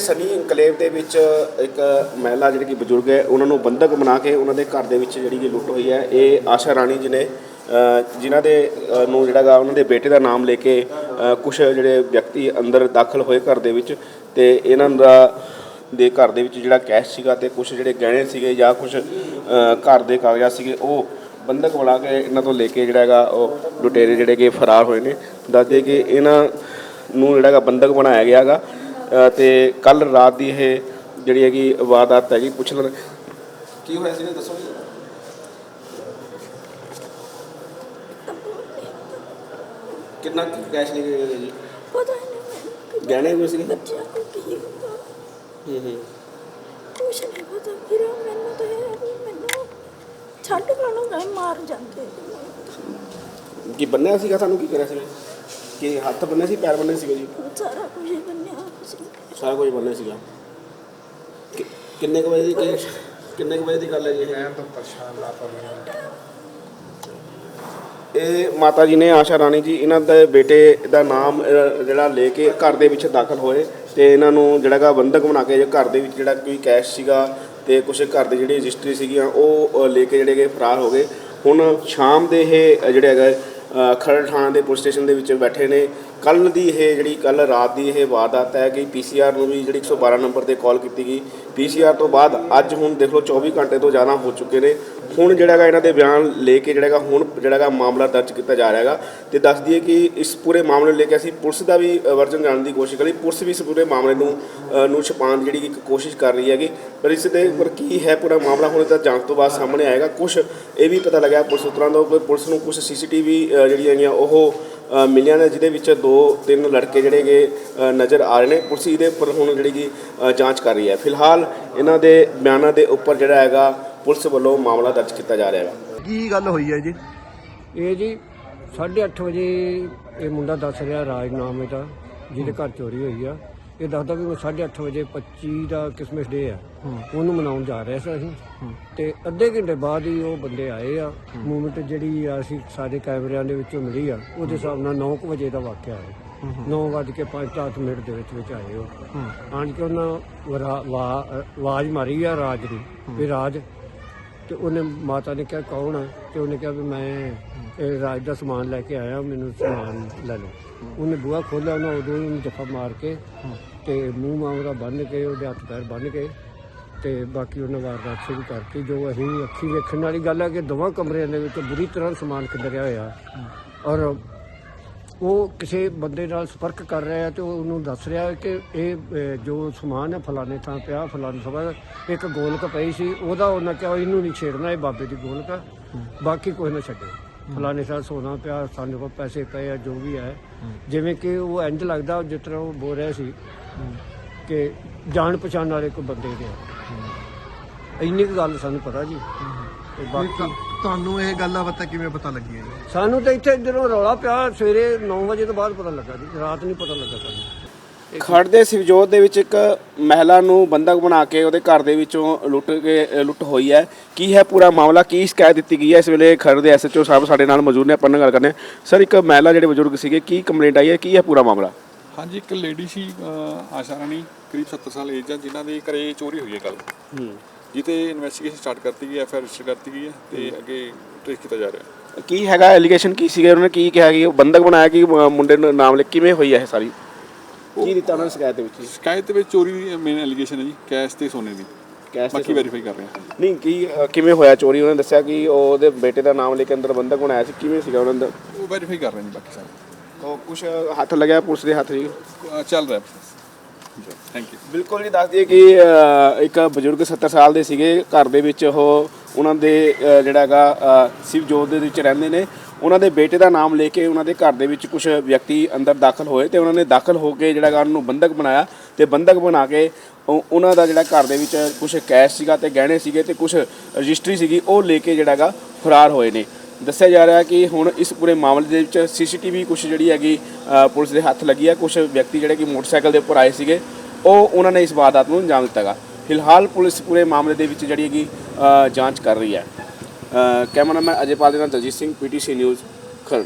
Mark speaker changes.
Speaker 1: Sunny enclave ਦੇ ਵਿੱਚ ਇੱਕ ਮਹਿਲਾ ਜਿਹੜੀ ਕਿ ਬਜ਼ੁਰਗ ਹੈ, ਉਹਨਾਂ ਨੂੰ ਬੰਧਕ ਬਣਾ ਕੇ ਉਹਨਾਂ ਦੇ ਘਰ ਦੇ ਵਿੱਚ ਜਿਹੜੀ ਕਿ ਲੁੱਟ ਹੋਈ ਹੈ। ਇਹ ਆਸ਼ਾ ਰਾਣੀ ਜੀ ਨੇ ਜਿਨ੍ਹਾਂ ਦੇ ਨੂੰ ਜਿਹੜਾ ਗਾ ਉਹਨਾਂ ਦੇ ਬੇਟੇ ਦਾ ਨਾਮ ਲੈ ਕੇ ਕੁਝ ਜਿਹੜੇ ਵਿਅਕਤੀ ਅੰਦਰ ਦਾਖਲ ਹੋਏ ਘਰ ਦੇ ਵਿੱਚ ਤੇ ਇਹਨਾਂ ਦਾ, ਦੇ ਘਰ ਦੇ ਵਿੱਚ ਜਿਹੜਾ ਕੈਸ਼ ਸੀਗਾ ਤੇ ਕੁਝ ਜਿਹੜੇ ਗਹਿਣੇ ਸੀਗੇ ਜਾਂ ਕੁਝ ਘਰ ਦੇ ਕਾਗਜ਼ਾਤ ਸੀਗੇ, ਉਹ ਬੰਧਕ ਬਣਾ ਕੇ ਇਹਨਾਂ ਤੋਂ ਲੈ ਕੇ ਜਿਹੜਾ ਹੈਗਾ, ਉਹ ਲੁਟੇਰੇ ਜਿਹੜੇ ਕਿ ਫਰਾਰ ਹੋਏ ਨੇ। ਦੱਸਦੇ ਕਿ ਇਹਨਾਂ ਨੂੰ ਜਿਹੜਾ ਹੈਗਾ ਬੰਧਕ ਬਣਾਇਆ ਗਿਆ ਹੈਗਾ। ਤੇ ਕੱਲ ਰਾਤ ਦੀ ਇਹ ਜਿਹੜੀ ਹੈਗੀ ਵਾਰਦਾਤ ਹੈਗੀ ਪੁੱਛ ਲੈਣ। ਕੀ ਹੋਇਆ ਸੀ ਦੱਸੋ ਜੀ। ਕਿੰਨਾ ਕੈਸ਼ ਲੈ ਕੇ ਗਏ ਜੀ?
Speaker 2: ਪਤਾ ਨਹੀਂ ਮੈਨੂੰ ਕਿ
Speaker 1: ਗਹਿਣੇ ਵੀ ਸੀਗੇ?
Speaker 2: ਬੱਚਿਆਂ ਨੂੰ ਕੀ ਹੁੰਦਾ
Speaker 1: ਹੂੰ ਹੂੰ।
Speaker 2: ਕੁਛ ਨਹੀਂ ਪਤਾ। ਫਿਰ ਮੈਨੂੰ ਤਾਂ ਇਹ ਹੈ ਵੀ ਮੈਨੂੰ ਛੱਡ ਕਾਣੋ ਗਏ ਮਾਰ ਜਾਂਦੇ।
Speaker 1: ਕੀ ਬੰਨਿਆ ਸੀਗਾ ਤੁਹਾਨੂੰ? ਕੀ ਕਰਿਆ ਸੀਗਾ ਕੀ ਹੱਥ ਬੰਨੇ ਸੀ ਪੈਰ ਬੰਨੇ ਸੀਗੇ ਜੀ?
Speaker 2: ਸਾਰਾ ਕੁਝ ਬੰਨਿਆ। ਸੀ
Speaker 1: ਸਾਰਾ ਕੁਝ ਬੰਨੇ ਸੀਗਾ। ਕਿ- ਕਿੰਨੇ ਕੁ ਵਜੇ ਦੀ ਕੀ- ਕਿੰਨੇ ਕੁ ਵਜੇ ਦੀ ਗੱਲ ਹੈ ਜੀ ਇਹ?
Speaker 3: ਤੋਂ ਪਰੇਸ਼ਾਨ ਨਾ ਪਵੇ।
Speaker 1: ਇਹ ਮਾਤਾ ਜੀ ਨੇ ਆਸ਼ਾ ਰਾਣੀ ਜੀ ਇਹਨਾਂ ਦੇ ਬੇਟੇ ਦਾ ਨਾਮ ਜਿਹੜਾ ਲੈ ਕੇ ਘਰ ਦੇ ਵਿੱਚ ਦਾਖਲ ਹੋਏ ਤੇ ਇਹਨਾਂ ਨੂੰ ਜਿਹੜਾ ਗਾ ਬੰਧਕ ਬਣਾ ਕੇ ਘਰ ਦੇ ਵਿੱਚ ਜਿਹੜਾ ਕੋਈ ਕੈਸ਼ ਸੀਗਾ ਤੇ ਕੁਝ ਘਰ ਦੇ ਜਿਹੜੀ ਰਜਿਸਟਰੀ ਸੀਗੀਆਂ ਉਹ ਲੈ ਕੇ ਜਿਹੜੇ ਫਰਾਰ ਹੋ ਗਏ। ਹੁਣ ਸ਼ਾਮ ਦੇ ਇਹ ਜਿਹੜੇ ਹੈਗਾ ਅ, ਖਰੜ ਥਾਣਾ ਦੇ ਪੁਲਿਸ ਸਟੇਸ਼ਨ ਦੇ ਵਿੱਚ ਬੈਠੇ ਨੇ। ਕੱਲ ਦੀ ਇਹ ਜਿਹੜੀ ਕੱਲ ਰਾਤ ਦੀ ਇਹ ਵਾਰਦਾਤ ਹੈ ਕਿ ਪੀਸੀਆਰ ਨੂੰ ਵੀ ਜਿਹੜੀ 112 ਨੰਬਰ ਤੇ ਕਾਲ ਕੀਤੀ ਗਈ। ਪੀਸੀਆਰ ਤੋਂ ਬਾਅਦ ਅੱਜ ਹੁਣ ਦੇਖ ਲਓ 24 ਘੰਟੇ ਤੋਂ ਜ਼ਿਆਦਾ ਹੋ ਚੁੱਕੇ ਨੇ। ਹੁਣ ਜਿਹੜਾ ਹੈਗਾ ਇਹਨਾਂ ਦੇ ਬਿਆਨ ਲੈ ਕੇ ਜਿਹੜਾ ਹੈਗਾ ਹੁਣ ਜਿਹੜਾ ਹੈਗਾ ਮਾਮਲਾ ਦਰਜ ਕੀਤਾ ਜਾ ਰਿਹਾ ਹੈਗਾ ਤੇ ਦੱਸ ਦਈਏ ਕਿ ਇਸ ਪੂਰੇ ਮਾਮਲੇ ਨੂੰ ਲੈ ਕੇ ਅਸੀਂ ਪੁਲਿਸ ਦਾ ਵੀ ਵਰਜਨ ਜਾਣਨ ਦੀ ਕੋਸ਼ਿਸ਼ ਕਰੀ। ਪੁਲਿਸ ਵੀ ਇਸ ਪੂਰੇ ਮਾਮਲੇ ਨੂੰ ਨੂੰ ਛੁਪਾਉਣ ਦੀ ਜਿਹੜੀ ਇੱਕ ਕੋਸ਼ਿਸ਼ ਕਰ ਰਹੀ ਹੈਗੀ। ਪਰ ਇਸ ਦੇ ਉੱਪਰ ਕੀ ਹੈ ਪੂਰਾ ਮਾਮਲਾ ਹੁਣ ਤਾਂ ਜਾਂਚ ਤੋਂ ਬਾਅਦ ਸਾਹਮਣੇ ਆਏਗਾ। ਕੁਝ ਇਹ ਵੀ ਪਤਾ ਲੱਗਿਆ ਪੁਲਿਸ ਸੂਤਰਾਂ ਤੋਂ ਕਿ ਪੁਲਿਸ ਨੂੰ ਕੁਝ ਸੀਸੀਟੀਵੀ ਜਿਹੜੀਆਂ ਹੈਗੀਆਂ ਉਹ ਮਿਲੀਆਂ ਨੇ ਜਿਹਦੇ ਵਿੱਚ ਦੋ ਤਿੰਨ ਲੜਕੇ ਜਿਹੜੇ ਅ, ਨਜ਼ਰ ਆ ਰਹੇ ਨੇ। ਪੁਲਿਸ ਇਹਦੇ ਉੱਪਰ ਹੁਣ ਜਿਹੜੀ ਕਿ ਜਾਂਚ ਕਰ ਰਹੀ ਹੈ। ਫਿਲਹਾਲ ਇਹਨਾਂ ਦੇ ਬਿਆਨਾਂ ਦੇ ਉੱਪਰ ਜਿਹੜਾ ਹੈਗਾ ਪੁਲਿਸ ਵੱਲੋਂ ਮਾਮਲਾ ਦਰਜ ਕੀਤਾ ਜਾ ਰਿਹਾ ਹੈ।
Speaker 3: ਕੀ ਗੱਲ ਹੋਈ ਹੈ ਜੀ?
Speaker 4: ਇਹ ਜੀ 8:30 ਵਜੇ ਇਹ ਮੁੰਡਾ ਦੱਸ ਰਿਹਾ ਰਾਜ ਨਾਮ ਇਹਦਾ ਜਿਹਦੇ ਘਰ ਚੋਰੀ ਹੋਈ ਆ। ਇਹ ਦੱਸਦਾ ਵੀ ਮੈਂ 8:30 ਵਜੇ 25 ਦਾ ਕਿਸਮਸ ਡੇ ਆ। ਉਹਨੂੰ ਮਨਾਉਣ ਜਾ ਰਹੇ ਸੀ ਅਸੀਂ। ਤੇ ਅੱਧੇ ਘੰਟੇ ਬਾਅਦ ਹੀ ਉਹ ਬੰਦੇ ਆਏ ਆ। ਮੂਵਮੈਂਟ ਜਿਹੜੀ ਆ ਅਸੀਂ ਸਾਡੇ ਕੈਮਰਿਆਂ ਦੇ ਵਿੱਚੋਂ ਮਿਲੀ ਆ। ਉਹਦੇ ਹਿਸਾਬ ਨਾਲ 9 ਵਜੇ ਦਾ ਵਾਕਿਆ ਹੈ। 9 ਵਜੇ ਕੇ 5-7 ਮਿੰਟ ਦੇ ਵਿੱਚ ਵਿੱਚ ਆਏ ਉਹ। ਆਣ ਕੇ ਉਹਨਾਂ ਆਵਾਜ਼ ਮਾਰੀ ਆ ਰਾਜ ਨੂੰ ਵੀ ਰਾਜ ਤੇ ਉਹਨੇ ਮਾਤਾ ਨੇ ਕਿਹਾ ਕੌਣ ਹੈ ਤੇ ਉਹਨੇ ਕਿਹਾ ਵੀ ਮੈਂ ਇਹ ਰਾਜ ਦਾ ਸਮਾਨ ਲੈ ਕੇ ਆਇਆ ਮੈਨੂੰ ਸਮਾਨ ਲੈ ਲਓ। ਉਹਨੇ ਬੂਹਾ ਖੋਲ੍ਹਿਆ ਉਹਨਾਂ ਉਦੋਂ ਹੀ ਉਹਨੂੰ ਜੱਫਾ ਮਾਰ ਕੇ ਤੇ ਮੂੰਹ ਮਾਂ ਉਹਦਾ ਬੰਨ ਕੇ ਉਹਦੇ ਹੱਥ ਪੈਰ ਬੰਨ ਕੇ ਤੇ ਬਾਕੀ ਉਹਨਾਂ ਵਾਰਦਾਤ ਸ਼ੁਰੂ ਕਰਤੀ ਜੋ ਅਸੀਂ ਅੱਖੀ ਵੇਖਣ ਵਾਲੀ ਗੱਲ ਹੈ ਕਿ ਦੋਵਾਂ ਕਮਰਿਆਂ ਦੇ ਵਿੱਚ ਬੁਰੀ ਤਰ੍ਹਾਂ ਸਮਾਨ ਖਿਲਰਿਆ ਹੋਇਆ। ਔਰ ਉਹ ਕਿਸੇ ਬੰਦੇ ਨਾਲ ਸੰਪਰਕ ਕਰ ਰਿਹਾ ਹੈ ਤੇ ਉਹ ਉਹਨੂੰ ਦੱਸ ਰਿਹਾ ਹੈ ਕਿ ਇਹ ਅਹ, ਜੋ ਸਮਾਨ ਹੈ ਫਲਾਣੇ ਥਾਂ ਪਿਆ ਫਲਾਣੇ ਥਾਂ ਇੱਕ ਗੋਲਕ ਪਈ ਸੀ ਉਹਦਾ ਉਹਨਾਂ ਕਿਹਾ ਇਹਨੂੰ ਨਹੀਂ ਛੇੜਨਾ ਇਹ ਬਾਬੇ ਦੀ ਗੋਲਕ ਹੈ। ਬਾਕੀ ਕੋਈ ਨਾ ਛੱਡੇ। ਫਲਾਣੇ ਥਾਂ ਸੋਨਾ ਪਿਆ ਸਾਡੇ ਕੋਲ ਪੈਸੇ ਪਏ ਆ ਜੋ ਵੀ ਹੈ। ਜਿਵੇਂ ਕਿ ਉਹ ਇੰਜ ਲੱਗਦਾ ਜਿਸ ਤਰ੍ਹਾਂ ਉਹ ਬੋਲ ਰਿਹਾ ਸੀ ਕਿ ਜਾਣ ਪਛਾਣ ਵਾਲੇ ਕੋਈ ਬੰਦੇ ਦੇ। ਇੰਨੀ ਕੁ ਗੱਲ ਸਾਨੂੰ ਪਤਾ ਜੀ। ਤੇ ਬਾਕੀ
Speaker 3: ਤੁਹਾਨੂੰ ਇਹ ਗੱਲ ਦਾ ਪਤਾ ਕਿਵੇਂ ਪਤਾ ਲੱਗੀ ਹੈ
Speaker 4: ਸਾਨੂੰ ਤਾਂ ਇੱਥੇ ਜਦੋਂ ਰੌਲਾ ਪਿਆ ਸਵੇਰੇ 9 ਵਜੇ ਤੋਂ ਬਾਅਦ ਪਤਾ ਲੱਗਾ ਜੀ ਰਾਤ ਨਹੀਂ ਪਤਾ ਲੱਗਾ ਸਾਨੂੰ।
Speaker 1: ਖੜ ਦੇ ਸਿਵਜੋਤ ਦੇ ਵਿੱਚ ਇੱਕ ਮਹਿਲਾ ਨੂੰ ਬੰਧਕ ਬਣਾ ਕੇ ਉਹਦੇ ਘਰ ਦੇ ਵਿੱਚੋਂ ਲੁੱਟ ਕੇ ਲੁੱਟ ਹੋਈ ਹੈ। ਕੀ ਹੈ ਪੂਰਾ ਮਾਮਲਾ? ਕੀ ਸ਼ਿਕਾਇਤ ਦਿੱਤੀ ਗਈ ਹੈ? ਇਸ ਵੇਲੇ ਖੜ ਦੇ ਐਸਐਚਓ ਸਾਹਿਬ ਸਾਡੇ ਨਾਲ ਮੌਜੂਦ ਨੇ ਆਪਾਂ ਨਾਲ ਗੱਲ ਕਰਨੇ ਆ। ਸਰ ਇੱਕ ਮਹਿਲਾ ਜਿਹੜੇ ਬਜ਼ੁਰਗ ਸੀਗੇ ਕੀ ਕੰਪਲੇਂਟ ਆਈ ਹੈ? ਕੀ ਹੈ ਪੂਰਾ ਮਾਮਲਾ?
Speaker 5: ਹਾਂਜੀ ਇੱਕ ਲੇਡੀ ਸੀ ਆਸ਼ਾ ਰਾਣੀ ਕਰੀਬ 70 ਸਾਲ ਏਜ ਆ ਜਿਨ੍ਹਾਂ ਦੇ ਘਰੇ ਚੋਰੀ ਹੋਈ ਹੈ ਕੱਲ
Speaker 1: ਹੂੰ।
Speaker 5: ਜਿੱਤੇ ਇਨਵੈਸਟੀਗੇਸ਼ਨ ਸਟਾਰਟ ਕਰਤੀ ਗਈ ਐਫ ਆਰ ਰਜਿਸਟਰ ਕਰਤੀ ਗਈ ਹੈ ਤੇ ਅੱਗੇ ਟ੍ਰੇਸ ਕੀਤਾ ਜਾ ਰਿਹਾ
Speaker 1: ਕੀ ਹੈਗਾ ਐਲੀਗੇਸ਼ਨ ਕੀ ਸੀਗਾ? ਉਹਨਾਂ ਨੇ ਕੀ ਕਿਹਾ ਕਿ ਉਹ ਬੰਧਕ ਬਣਾਇਆ ਕਿ ਮੁੰਡੇ ਨੂੰ ਨਾਮ ਲੈ ਕਿਵੇਂ ਹੋਈ ਹੈ ਇਹ ਸਾਰੀ? ਕੀ ਦਿੱਤਾ ਉਹਨਾਂ ਨੇ ਸ਼ਿਕਾਇਤ ਦੇ ਵਿੱਚ?
Speaker 5: ਸ਼ਿਕਾਇਤ ਦੇ ਵਿੱਚ ਚੋਰੀ ਦੀ ਮੇਨ ਐਲੀਗੇਸ਼ਨ ਹੈ ਜੀ ਕੈਸ਼ ਤੇ ਸੋਨੇ ਦੀ।
Speaker 1: ਕੈਸ਼
Speaker 5: ਬਾਕੀ ਵੈਰੀਫਾਈ ਕਰ ਰਹੇ ਹਾਂ।
Speaker 1: ਨਹੀਂ ਕੀ ਅ, ਕਿਵੇਂ ਹੋਇਆ ਚੋਰੀ? ਉਹਨਾਂ ਨੇ ਦੱਸਿਆ ਕਿ ਉਹ ਉਹਦੇ ਬੇਟੇ ਦਾ ਨਾਮ ਲੈ ਕੇ ਅੰਦਰ ਬੰਧਕ ਬਣਾਇਆ ਸੀ ਕਿਵੇਂ ਸੀਗਾ ਉਹਨਾਂ ਦਾ
Speaker 5: ਉਹ ਵੈਰੀਫਾਈ ਕਰ ਰਹੇ ਜੀ ਬਾਕੀ ਸਾਰੇ।
Speaker 1: ਉਹ ਕੁਝ ਹੱਥ ਲੱਗਿਆ ਪੁਲਿਸ ਦੇ ਹੱਥ ਜੀ?
Speaker 5: ਚੱਲ ਰਿਹਾ ਪ੍ਰੋਸੈਸ ਥੈਂਕ ਯੂ
Speaker 1: ਬਿਲਕੁਲ ਜੀ ਦੱਸ ਦਈਏ ਕਿ ਅ, ਇੱਕ ਬਜ਼ੁਰਗ 70 ਸਾਲ ਦੇ ਸੀਗੇ ਘਰ ਦੇ ਵਿੱਚ ਉਹ ਉਹਨਾਂ ਦੇ ਅ, ਜਿਹੜਾ ਹੈਗਾ ਅ, ਸਿਵਜੋਤ ਦੇ ਵਿੱਚ ਰਹਿੰਦੇ ਨੇ। ਉਹਨਾਂ ਦੇ ਬੇਟੇ ਦਾ ਨਾਮ ਲੈ ਕੇ ਉਹਨਾਂ ਦੇ ਘਰ ਦੇ ਵਿੱਚ ਕੁਝ ਵਿਅਕਤੀ ਅੰਦਰ ਦਾਖਲ ਹੋਏ ਤੇ ਉਹਨਾਂ ਨੇ ਦਾਖਲ ਹੋ ਕੇ ਜਿਹੜਾ ਹੈਗਾ ਉਹਨਾਂ ਨੂੰ ਬੰਧਕ ਬਣਾਇਆ ਤੇ ਬੰਧਕ ਬਣਾ ਕੇ ਉਹ- ਉਹਨਾਂ ਦਾ ਜਿਹੜਾ ਘਰ ਦੇ ਵਿੱਚ ਕੁਝ ਕੈਸ਼ ਸੀਗਾ ਤੇ ਗਹਿਣੇ ਸੀਗੇ ਤੇ ਕੁਝ ਰਜਿਸਟਰੀ ਸੀਗੀ, ਉਹ ਲੈ ਕੇ ਜਿਹੜਾ ਹੈਗਾ ਫਰਾਰ ਹੋਏ ਨੇ। ਦੱਸਿਆ ਜਾ ਰਿਹਾ ਕਿ ਹੁਣ ਇਸ ਪੂਰੇ ਮਾਮਲੇ ਦੇ ਵਿੱਚ ਸੀਸੀਟੀਵੀ ਕੁਝ ਜਿਹੜੀ ਹੈਗੀ ਪੁਲਿਸ ਦੇ ਹੱਥ ਲੱਗੀ ਹੈ ਕੁਝ ਵਿਅਕਤੀ ਜਿਹੜੇ ਕਿ ਮੋਟਰਸਾਈਕਲ ਦੇ ਉੱਪਰ ਆਏ ਸੀਗੇ, ਉਹ ਉਹਨਾਂ ਨੇ ਇਸ ਵਾਰਦਾਤ ਨੂੰ ਅੰਜਾਮ ਦਿੱਤਾਗਾ ਫਿਲਹਾਲ ਪੁਲਿਸ ਪੂਰੇ ਮਾਮਲੇ ਦੇ ਵਿੱਚ ਜਿਹੜੀ ਹੈਗੀ ਜਾਂਚ ਕਰ ਰਹੀ ਹੈ। ਕੈਮਰਾਮੈਨ ਅਜੇਪਾਲ ਦੇ ਨਾਲ ਦਲਜੀਤ ਸਿੰਘ ਪੀਟੀਸੀ ਨਿਊਜ਼ ਖਰੜ।